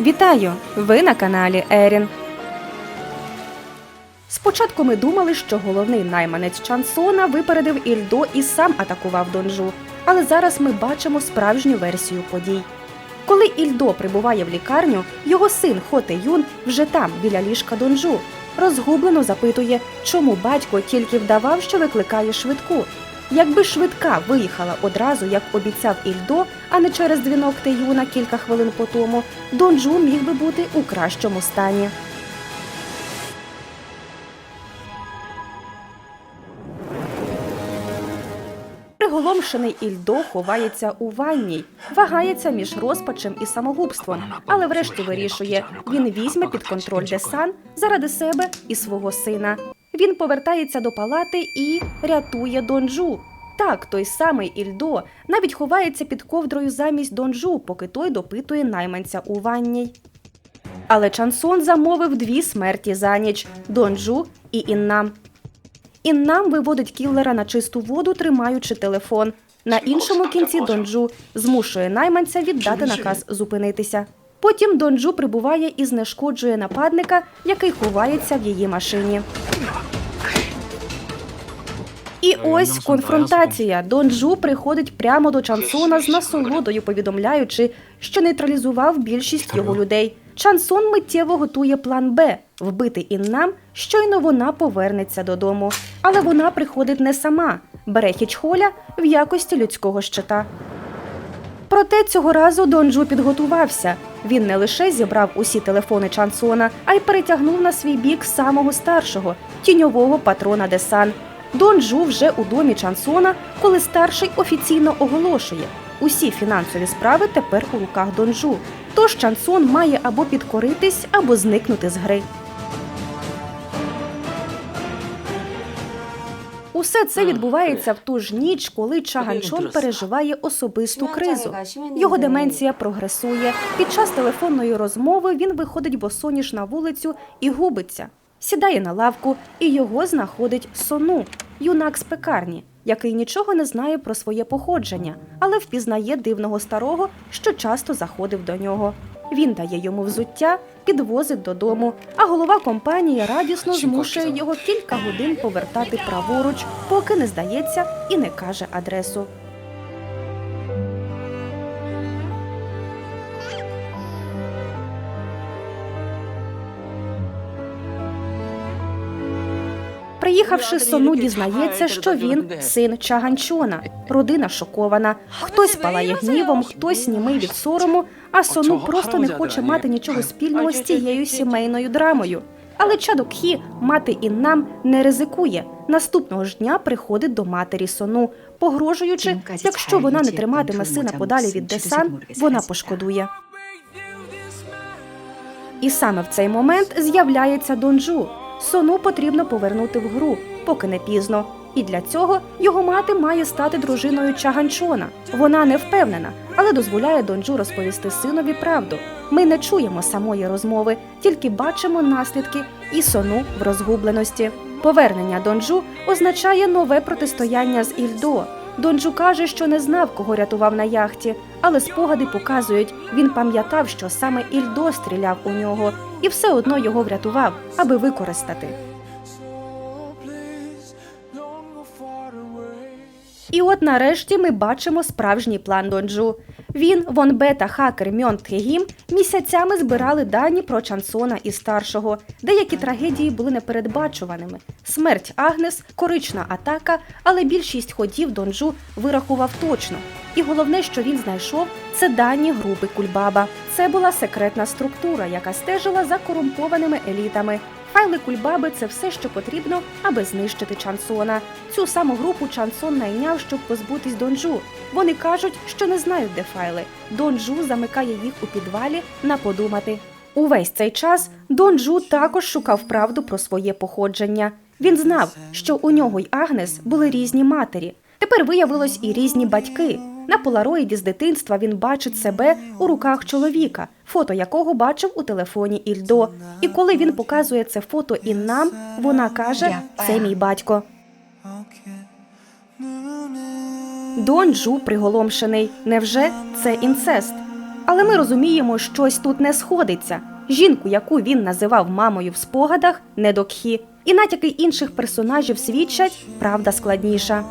Вітаю! Ви на каналі Ерін. Спочатку ми думали, що головний найманець Чансона випередив Ільдо і сам атакував Донжу. Але зараз ми бачимо справжню версію подій. Коли Ільдо прибуває в лікарню, його син Хоте Юн вже там, біля ліжка Донжу. Розгублено запитує, чому батько тільки вдавав, що викликає швидку. Якби швидка виїхала одразу, як обіцяв Ільдо, а не через дзвінок Теюна кілька хвилин по тому, Донджу міг би бути у кращому стані. Приголомшений Ільдо ховається у ванній, вагається між розпачем і самогубством, але врешті вирішує, він візьме під контроль Десан заради себе і свого сина. Він повертається до палати і рятує Донджу. Так, той самий Ільдо навіть ховається під ковдрою замість Донджу, поки той допитує найманця у ванній. Але Чансон замовив дві смерті за ніч Донджу і Іннам. Іннам виводить кіллера на чисту воду, тримаючи телефон. На іншому кінці Донджу змушує найманця віддати наказ зупинитися. Потім Донджу прибуває і знешкоджує нападника, який ховається в її машині. І ось конфронтація. Донджу приходить прямо до Чансона з насолодою, повідомляючи, що нейтралізував більшість його людей. Чансон миттєво готує план Б вбити Іннам, щойно вона повернеться додому. Але вона приходить не сама, бере Хічхоля в якості людського щита. Проте цього разу Донджу підготувався. Він не лише зібрав усі телефони Чансона, а й перетягнув на свій бік самого старшого тіньового патрона Десан. Донджу вже у домі Чансона, коли старший офіційно оголошує. Усі фінансові справи тепер у руках Донджу. Тож Чансон має або підкоритись, або зникнути з гри. Усе це відбувається в ту ж ніч, коли Чаганчон переживає особисту кризу. Його деменція прогресує. Під час телефонної розмови він виходить босоніж на вулицю і губиться. Сідає на лавку, і його знаходить сону, юнак з пекарні, який нічого не знає про своє походження, але впізнає дивного старого, що часто заходив до нього. Він дає йому взуття, підвозить додому, а голова компанії радісно змушує його кілька годин повертати праворуч, поки не здається і не каже адресу. Приїхавши, Сону дізнається, що він син Чаганчона. Родина шокована. Хтось палає гнівом, хтось німий від сорому, а Сону просто не хоче мати нічого спільного з цією сімейною драмою. Але Чадок Хі, мати Іннам, не ризикує. Наступного ж дня приходить до матері Сону, погрожуючи, якщо вона не триматиме сина подалі від Десан, вона пошкодує. І саме в цей момент з'являється Донджу. Сону потрібно повернути в гру, поки не пізно. І для цього його мати має стати дружиною Чаганчона. Вона не впевнена, але дозволяє Донджу розповісти синові правду. Ми не чуємо самої розмови, тільки бачимо наслідки і сону в розгубленості. Повернення Донджу означає нове протистояння з Ільдо. Донджу каже, що не знав, кого рятував на яхті, але спогади показують, він пам'ятав, що саме Ільдо стріляв у нього, і все одно його врятував, аби використати. І от нарешті ми бачимо справжній план Донджу. Він, Вон Бе та хакер Мьон Тхегім місяцями збирали дані про Чансона і старшого. Деякі трагедії були непередбачуваними: смерть Агнес, корична атака, але більшість ходів Донджу вирахував точно. І головне, що він знайшов, це дані групи Кульбаба. Це була секретна структура, яка стежила за корумпованими елітами. Файли Кульбаби це все, що потрібно, аби знищити Чансона. Цю саму групу Чансон найняв, щоб позбутись Донджу. Вони кажуть, що не знають, де файли. Донджу замикає їх у підвалі на подумати. Увесь цей час Донджу також шукав правду про своє походження. Він знав, що у нього й Агнес були різні матері. Тепер виявилось і різні батьки. На полароїді з дитинства він бачить себе у руках чоловіка, фото якого бачив у телефоні Ільдо. І коли він показує це фото і нам, вона каже: це мій батько. Дон Джу приголомшений. Невже це інцест? Але ми розуміємо, щось тут не сходиться. Жінку, яку він називав мамою в спогадах, не докхі. І натяки інших персонажів свідчать, правда складніша.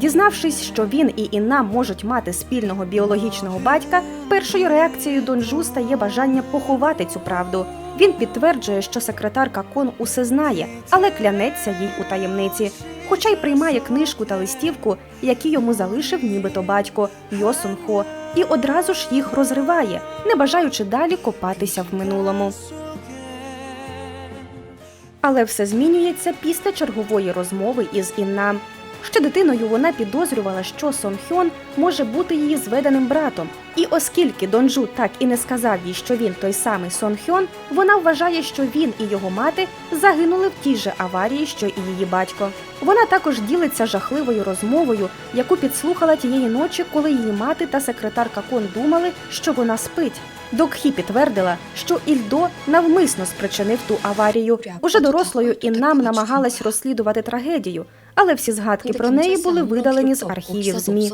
Дізнавшись, що він і Інна можуть мати спільного біологічного батька, першою реакцією Донжу стає бажання поховати цю правду. Він підтверджує, що секретарка Кон усе знає, але клянеться їй у таємниці. Хоча й приймає книжку та листівку, які йому залишив нібито батько Йо Сун Хо, і одразу ж їх розриває, не бажаючи далі копатися в минулому. Але все змінюється після чергової розмови із Іннам. Ще дитиною вона підозрювала, що Сон Хьон може бути її зведеним братом. І оскільки Донджу так і не сказав їй, що він той самий Сон Хьон, вона вважає, що він і його мати загинули в тій же аварії, що і її батько. Вона також ділиться жахливою розмовою, яку підслухала тієї ночі, коли її мати та секретарка Кон думали, що вона спить. Докхі підтвердила, що Ільдо навмисно спричинив ту аварію. Уже дорослою і нам намагалась розслідувати трагедію, але всі згадки про неї були видалені з архівів ЗМІ.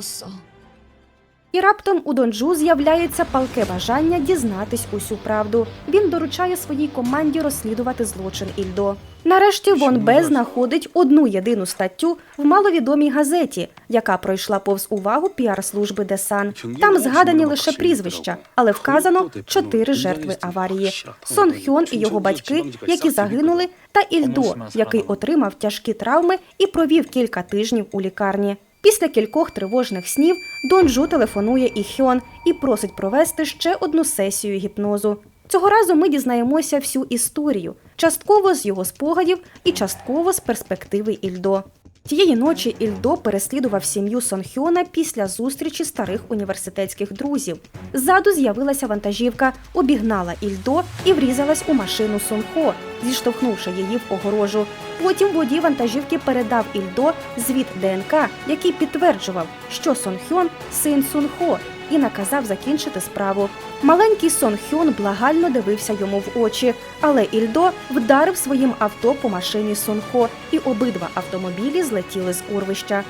І раптом у Донджу з'являється палке бажання дізнатись усю правду. Він доручає своїй команді розслідувати злочин Ільдо. Нарешті Вон Бе знаходить одну єдину статтю в маловідомій газеті, яка пройшла повз увагу піар-служби Десан. Там згадані лише прізвища, але вказано чотири жертви аварії: Сон Хьон і його батьки, які загинули, та Ільдо, який отримав тяжкі травми і провів кілька тижнів у лікарні. Після кількох тривожних снів Донджу телефонує і Хьон і просить провести ще одну сесію гіпнозу. Цього разу ми дізнаємося всю історію, частково з його спогадів і частково з перспективи Ільдо. Тієї ночі Ільдо переслідував сім'ю Сонхьона після зустрічі старих університетських друзів. Ззаду з'явилася вантажівка, обігнала Ільдо і врізалась у машину Сонхо, зіштовхнувши її в огорожу. Потім водій вантажівки передав Ільдо звіт ДНК, який підтверджував, що Сонхьон син Сунхо, і наказав закінчити справу. Маленький Сон Хьон благально дивився йому в очі, але Ільдо вдарив своїм авто по машині Сунхо, і обидва автомобілі злетіли з урвища.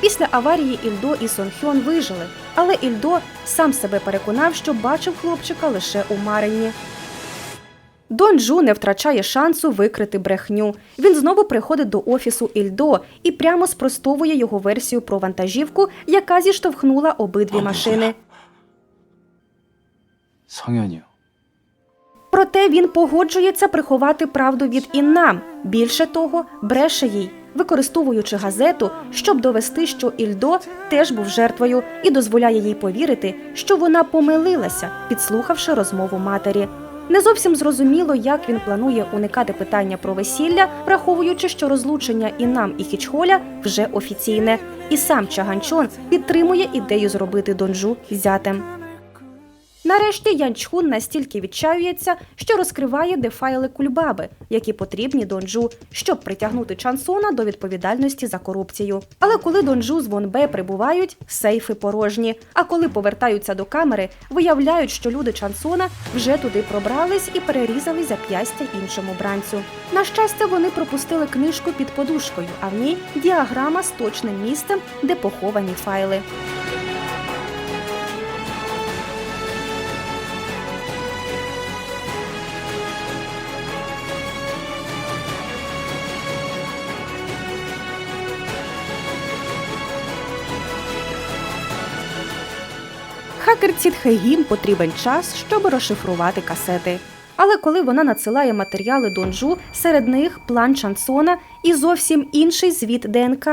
Після аварії Ільдо і Сон Хьон вижили, але Ільдо сам себе переконав, що бачив хлопчика лише у Марині. Дон Джу не втрачає шансу викрити брехню. Він знову приходить до офісу Ільдо і прямо спростовує його версію про вантажівку, яка зіштовхнула обидві машини. 성현이요. Проте він погоджується приховати правду від Іннам. Більше того, бреше їй, використовуючи газету, щоб довести, що Ільдо теж був жертвою, і дозволяє їй повірити, що вона помилилася, підслухавши розмову матері. Не зовсім зрозуміло, як він планує уникати питання про весілля, враховуючи, що розлучення і нам, і Хічхоля вже офіційне, і сам Чаганчон підтримує ідею зробити донжу зятем. Нарешті Янчхун настільки відчаюється, що розкриває дефайли кульбаби, які потрібні Донджу, щоб притягнути Чансона до відповідальності за корупцію. Але коли Донджу з Вонбе прибувають, сейфи порожні. А коли повертаються до камери, виявляють, що люди Чансона вже туди пробрались і перерізали зап'ястя іншому бранцю. На щастя, вони пропустили книжку під подушкою, а в ній діаграма з точним місцем, де поховані файли. Хакерці Тхегім потрібен час, щоб розшифрувати касети. Але коли вона надсилає матеріали Донджу, серед них план Чансона і зовсім інший звіт ДНК.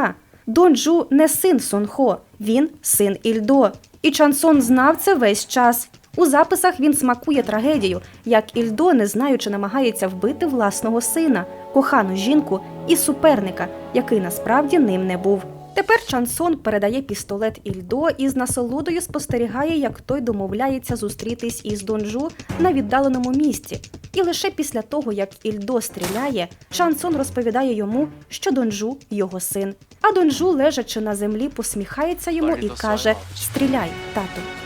Донджу не син Сонхо, він син Ільдо. І Чансон знав це весь час. У записах він смакує трагедію, як Ільдо, не знаючи, намагається вбити власного сина, кохану жінку і суперника, який насправді ним не був. Тепер Чансон передає пістолет Ільдо і з насолодою спостерігає, як той домовляється зустрітись із Донжу на віддаленому місці. І лише після того, як Ільдо стріляє, Чансон розповідає йому, що Донжу його син. А Донжу, лежачи на землі, посміхається йому і каже: Стріляй, тату.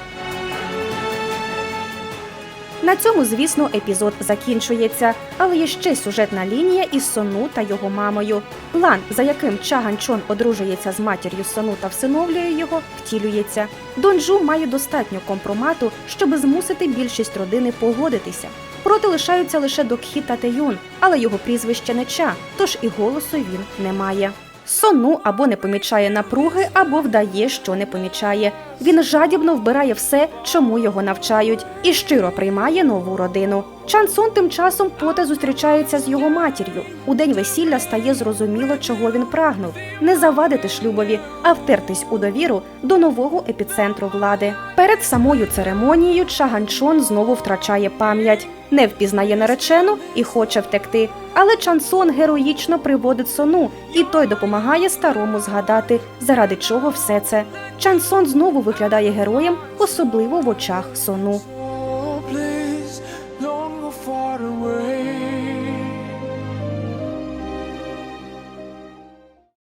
На цьому, звісно, епізод закінчується, але є ще сюжетна лінія із Сону та його мамою. План, за яким Чаган Чон одружується з матір'ю Сону та всиновлює його, втілюється. Донджу має достатньо компромату, щоб змусити більшість родини погодитися. Проти лишаються лише Докхі та Тейон, але його прізвище не Ча, тож і голосу він не має. Сону або не помічає напруги, або вдає, що не помічає. Він жадібно вбирає все, чому його навчають, і щиро приймає нову родину. Чансон тим часом поте зустрічається з його матір'ю. У день весілля стає зрозуміло, чого він прагнув: не завадити шлюбові, а втертись у довіру до нового епіцентру влади. Перед самою церемонією Чаганчон знову втрачає пам'ять, не впізнає наречену і хоче втекти. Але Чансон героїчно приводить сону, і той допомагає старому згадати, заради чого все це. Чансон знову виглядає героєм, особливо в очах сону.